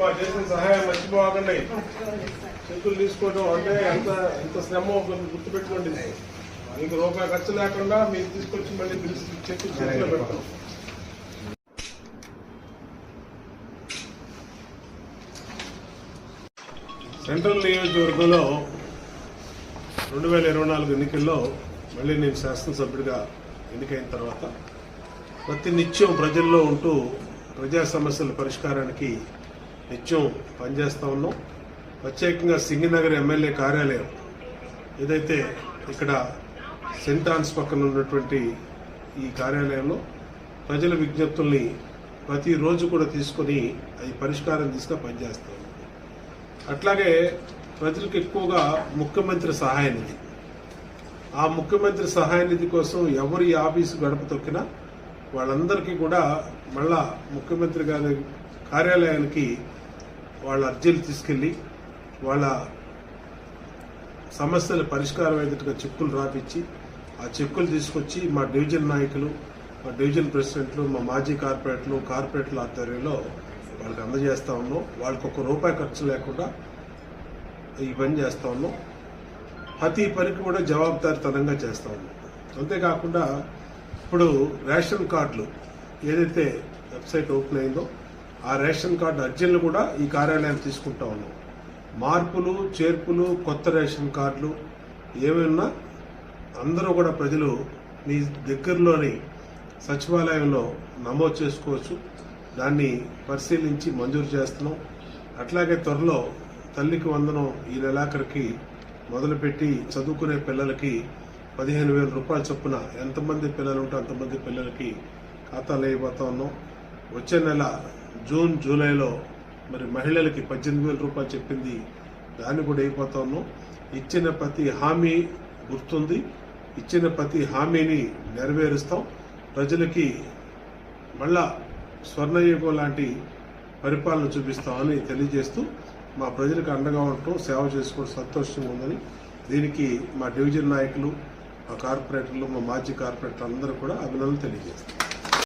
మా చేసిన సహాయం మర్చిపోగా తీసుకోండి చెక్కులు తీసుకోవడం అంటే ఎంత ఎంత శ్రమ కొంచెం గుర్తుపెట్టుకోండి. మీకు రూపాయి ఖర్చు లేకుండా మీరు తీసుకొచ్చి మళ్ళీ బిల్స్ చెక్ చేతిలో పెడతాం. సెంట్రల్ నియోజకవర్గంలో రెండు వేల ఇరవై నాలుగు ఎన్నికల్లో మళ్ళీ నేను శాసనసభ్యుడిగా ఎన్నికైన తర్వాత ప్రతి నిత్యం ప్రజల్లో ఉంటూ ప్రజా సమస్యల పరిష్కారానికి నిత్యం పనిచేస్తూ ఉన్నాం. ప్రత్యేకంగా సింగనగర్ ఎమ్మెల్యే కార్యాలయం ఏదైతే ఇక్కడ సెంట్ ఆన్స్ పక్కన ఉన్నటువంటి ఈ కార్యాలయంలో ప్రజల విజ్ఞప్తుల్ని ప్రతిరోజు కూడా తీసుకొని అవి పరిష్కారం తీసుకుని పనిచేస్తాం అట్లాగే ప్రజలకు ఎక్కువగా ముఖ్యమంత్రి సహాయ నిధి. ఆ ముఖ్యమంత్రి సహాయ నిధి కోసం ఎవరి ఆఫీసు గడప తొక్కినా వాళ్ళందరికీ కూడా మళ్ళా ముఖ్యమంత్రి గారి కార్యాలయానికి వాళ్ళ అర్జీలు తీసుకెళ్ళి వాళ్ళ సమస్యల పరిష్కారం అయ్యేట్టుగా చెక్కులు రాపిచ్చి ఆ చెక్కులు తీసుకొచ్చి మా డివిజన్ నాయకులు మా డివిజన్ ప్రెసిడెంట్లు మా మాజీ కార్పొరేట్లు కార్పొరేట్ల ఆధ్వర్యంలో వాళ్ళకి అందజేస్తా ఉన్నాం. వాళ్ళకి ఒక రూపాయి ఖర్చు లేకుండా ఈ పని చేస్తా ఉన్నాం. ప్రతి పనికి కూడా జవాబుదారితనంగా చేస్తా ఉన్నాం. అంతేకాకుండా ఇప్పుడు రేషన్ కార్డులు ఏదైతే వెబ్సైట్ ఓపెన్ అయిందో ఆ రేషన్ కార్డు అర్జీలను కూడా ఈ కార్యాలయం తీసుకుంటా ఉన్నాం మార్పులు చేర్పులు కొత్త రేషన్ కార్డులు ఏమైనా అందరూ కూడా ప్రజలు మీ దగ్గరలోని సచివాలయంలో నమోదు చేసుకోవచ్చు. దాన్ని పరిశీలించి మంజూరు చేస్తున్నాం. అట్లాగే త్వరలో తల్లికి వందనం ఈ నెలాఖరికి మొదలుపెట్టి చదువుకునే పిల్లలకి పదిహేను వేల రూపాయల చొప్పున ఎంతమంది పిల్లలు ఉంటే అంతమంది పిల్లలకి ఖాతాలు వేయబోతా ఉన్నాం. వచ్చే నెల జూన్ జూలైలో మరి మహిళలకి పద్దెనిమిది వేల రూపాయలు చెప్పింది. దాన్ని కూడా అయిపోతా ఉన్నాం. ఇచ్చిన ప్రతి హామీ గుర్తుంది. ఇచ్చిన ప్రతి హామీని నెరవేరుస్తాం. ప్రజలకి మళ్ళా స్వర్ణయుగం లాంటి పరిపాలన చూపిస్తామని తెలియజేస్తూ మా ప్రజలకు అండగా ఉండటం సేవ చేసుకోవడం సంతోషంగా ఉందని దీనికి మా డివిజన్ నాయకులు మా కార్పొరేటర్లు మా మాజీ కార్పొరేటర్లు అందరూ కూడా అభినందనలు తెలియజేస్తారు